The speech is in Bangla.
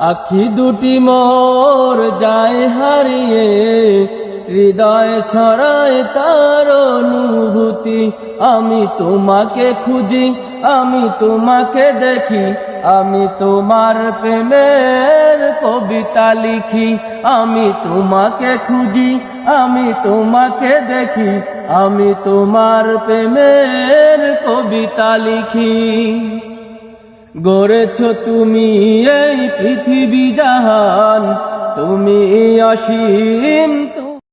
আখি দুটি মোর যায় হারিয়ে, হৃদয় ছড়ায় তার অনুভূতি। আমি তোমাকে খুঁজি, আমি তোমাকে দেখি, আমি তোমার প্রেমের কবিতা লিখি। আমি তোমাকে খুঁজি, আমি তোমাকে দেখি, আমি তোমার প্রেমের কবিতা লিখি। গড়েছ তুমি এই পৃথিবী জাহান তুমি অসীম